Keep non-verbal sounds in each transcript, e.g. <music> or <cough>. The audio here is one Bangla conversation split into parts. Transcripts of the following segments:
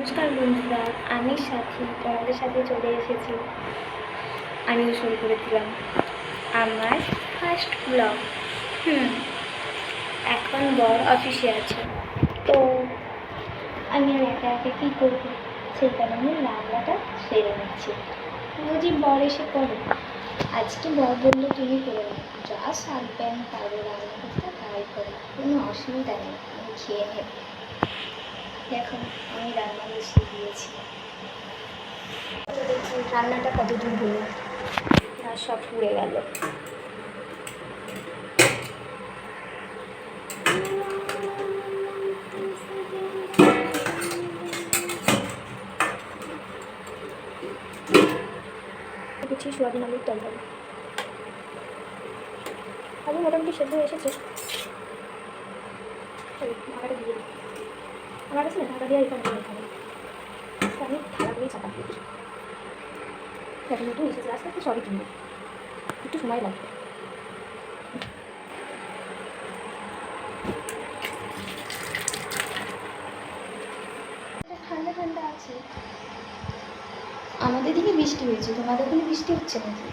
নমস্কার বন্ধুরা, আমি সাথী, তোমাদের সাথে চলে এসেছি। আমিও শুরু করে দিলাম আমার ফার্স্ট ব্লগ হুম, এখন বর অফিসে আছে। তো আমি আর একা একা কী করব? সেই কারণে রান্নাটা সেরে নিচ্ছি। বুঝি বর এসে করো আজকে বর বলল, তুমি করে যা সারবে আমি পারব রান্না করতে, তাই করো কোনো অসুবিধা নেই, আমি খেয়ে নেব। দেখো আমি রান্না বসিয়ে দিয়েছি। রান্নাটা কত দূর হলো? আর সব পুড়ে গেল। মোটামুটি সেদ্ধ এসেছে। ঢাকাটা দিয়ে আমার কাছে না ঢাকা দিয়ে এখানে দিয়ে খাবে আমি ঢাকা দিয়ে চাপা দিই এখন একটু এসেছে। আস্তে আস্তে সবই কিনবো। একটু সময় লাগবে। ঠান্ডা ঠান্ডা আছে। আমাদের দিকে বৃষ্টি হয়েছে। তোমাদের ওখানে বৃষ্টি হচ্ছে নাকি?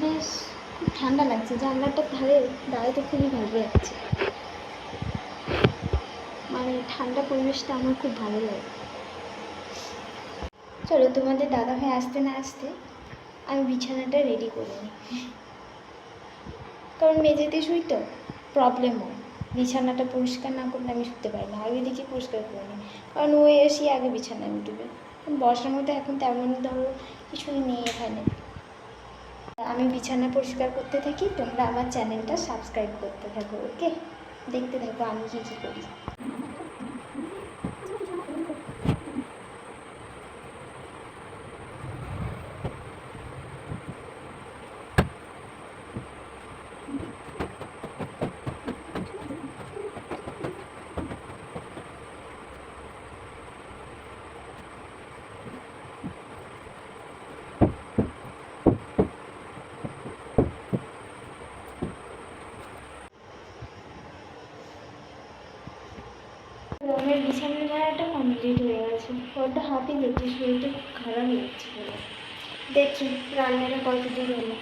বেশ। খুব ঠান্ডা লাগছে জানলাটার ধারে দাঁড়াতে খুবই ভালো লাগছে। মানে ঠান্ডা পরিবেশটা আমার খুব ভালো লাগে। চলো, তোমাদের দাদা ভাই আসতে না আসতে আমি বিছানাটা রেডি করে নিই। কারণ মেঝেতে শুই তো প্রবলেম হয়। বিছানাটা পরিষ্কার না করলে আমি শুতে পারি না, আগে দেখি পরিষ্কার করে নিই। কারণ ওই এসে আগে বিছানায় উঠবে। বসার মধ্যে এখন তেমন ধরো কিছুই নেই এখানে। আমি বিছানা পরিষ্কার করতে থাকি, তোমরা আমার চ্যানেলটা সাবস্ক্রাইব করতে থাকো ওকে দেখতে থাকো আমি কী কী করি আমার বিছানার ভাড়াটা কমপ্লিট হয়ে গেছে ওটা হাতে দেখছি শরীরটা খুব খারাপ লাগছে দেখি, রান্নাটা কত দূর হলো?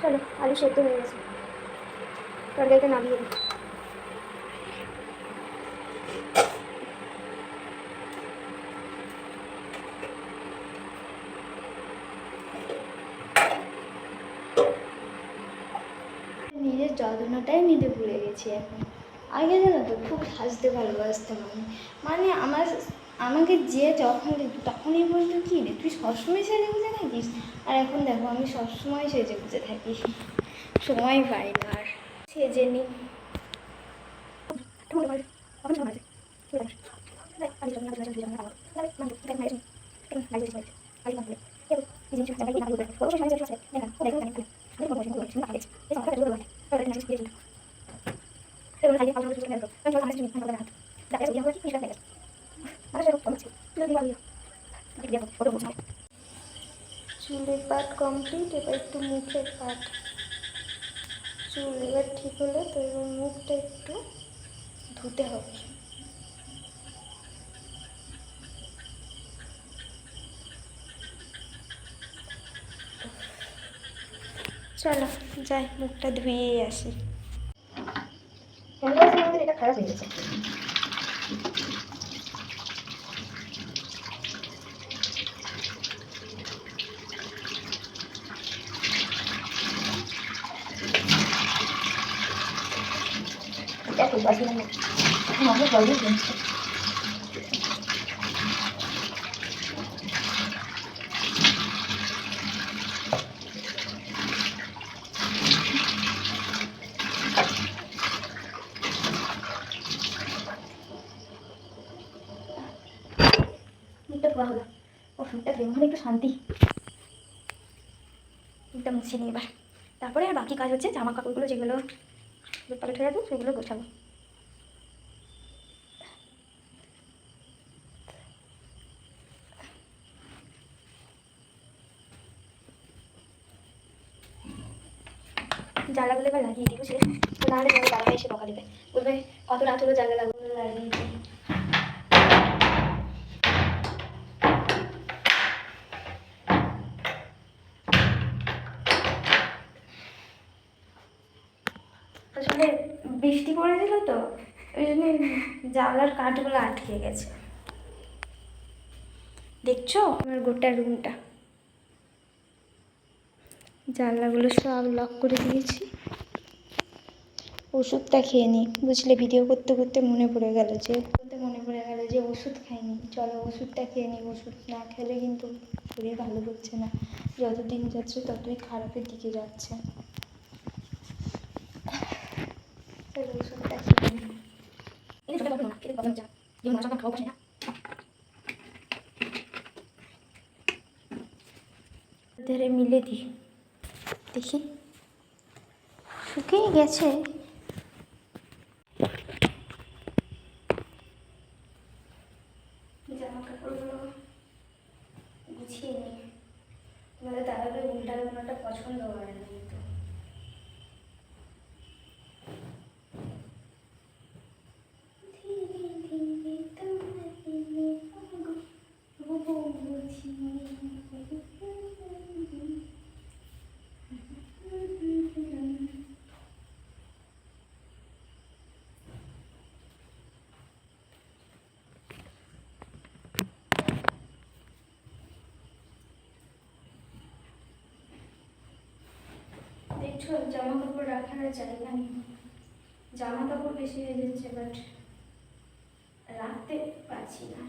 চলো, আলু সেদ্ধ হয়ে গেছে। তরকারিটা নামিয়ে দিই। যত্নটাই নিতে ভুলে গেছি এখন। আগে জানো তো, খুব হাসতে ভালোবাসতাম আমি। মানে আমার, আমাকে যে যখন তখনই বলতো কি রে, তুই সবসময় সেজে গুজে থাকিস? আর এখন দেখো, আমি সবসময় সেজে গুজে থাকি। সময় পাই না আর। সেজে নিই <laughs> চুলের পাট কমপ্লিট এবার একটু মুখের পাট চুল এবার ঠিক হলে তো এবার মুখটা একটু ধুতে হবে। চলো যাই মুখটা ধুয়েই আসি। এটা খারাপ হয়ে গেছে। দেখো আমাকে জলদি হলো। ও একটু শান্তি। মুছে নিই এবার। তারপরে আর বাকি কাজ হচ্ছে জামা কাপড়গুলো যেগুলো সেগুলো গোছাবো। জ্বালাগুলো এবার লাগিয়ে বুঝলে তো নাহলে পরে এসে বকা দেবে। বলবে, কত রাত হলো জ্বালা লাগুলো লাগিয়ে দিই বৃষ্টি পড়ে দিল তো? ওই জন্য জানলার কাঠগুলো আটকে গেছে। দেখছ আমার গোটা রুমটা? জানলাগুলো সব লক করে দিয়েছি। ওষুধটা খেয়ে নিই বুঝলে ভিডিও করতে করতে মনে পড়ে গেল যে মনে পড়ে গেল যে ওষুধ খাইনি। চলো ওষুধটা খেয়ে নিই ওষুধ না খেলে কিন্তু শরীর ভালো করছে না। যত দিন যাচ্ছে ততই খারাপের দিকে যাচ্ছে চলো ওষুধটা খেয়ে নিই এই না ধরে মিলে দেখি। শুকিয়ে গেছে জামা কাপড়গুলো গুছিয়ে নিই তোমাদের দাদাকে উল্টা কোনোটা পছন্দ করে না কিন্তু ধীরে ধীরে তোমাকে পাগল বুঝি দেখছ জামা কাপড় রাখার জায়গা নেই। জামা কাপড় বেশি হয়ে যাচ্ছে বাট রাখতে পারছি না।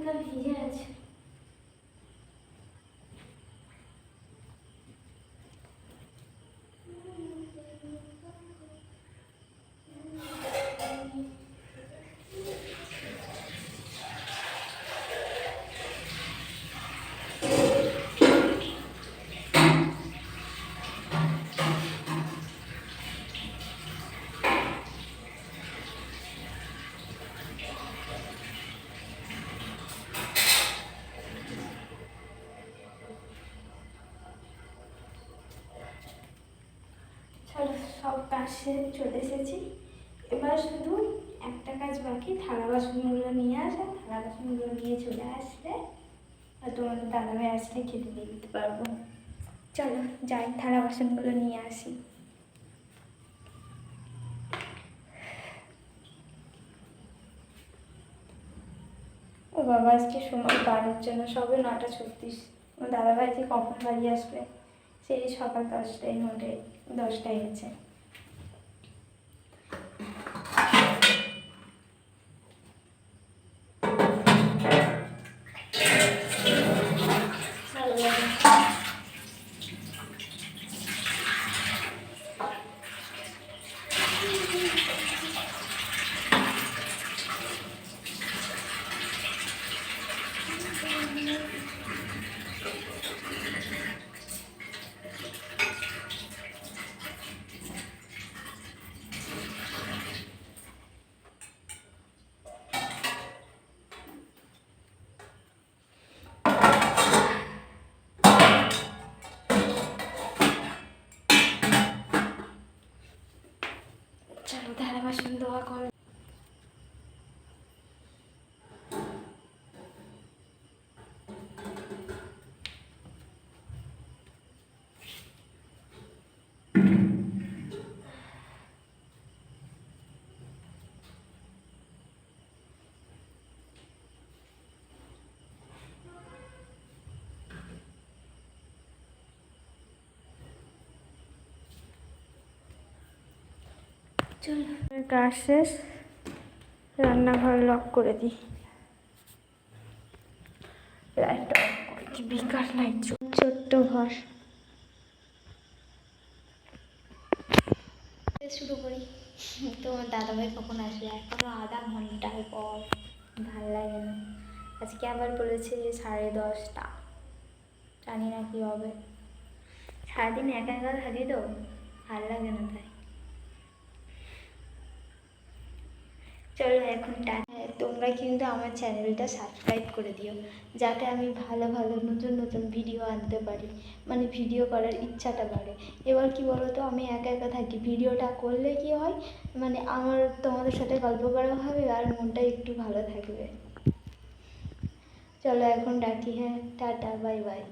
Как সেরে চলে এসেছি। এবার শুধু একটা কাজ বাকি, থালা বাসনগুলো নিয়ে আসা। থালা বাসনগুলো নিয়ে চলে আসলে আর তোমাদের দাদাভাই আসলে খেতে দিয়ে দিতে পারব। চলো, যাই, থালা বাসনগুলো নিয়ে আসি। ও বাবা, আজকে সময় বাড়ির জন্য। সবে নটা ছত্রিশ। ও দাদাভাই যে কখন বাড়ি আসবে? সেই সকাল দশটায় নোটে দশটায় গেছে চলো দোয়া বাসন চলো। কাজ শেষ, রান্নাঘর লক করে দিই। লাইট অফ করেছি লাইট ছোট্ট ঘর। শুরু করি। তোমার দাদাভাই কখন আসবে এখনও আধা ঘণ্টার পর। ভালো লাগে না। আজকে আবার বলেছে সাড়ে দশটা। জানি না কি হবে। সারাদিন একা একা থাকি তো? ভালো লাগে না তাই। চলো এখন টাটা। তোমরা কিন্তু আমার চ্যানেলটা সাবস্ক্রাইব করে দিও, যাতে আমি ভালো ভালো নতুন নতুন ভিডিও আনতে পারি। মানে ভিডিও করার ইচ্ছাটা বাড়ে। এবার কি বলো তো আমি একা একা থাকি। ভিডিওটা করলে কি হয়? মানে আমার তোমাদের সাথে গল্প করা হবে আর মনটা একটু ভালো থাকবে। চলো এখন ডাকি হ্যাঁ টাটা বাই বাই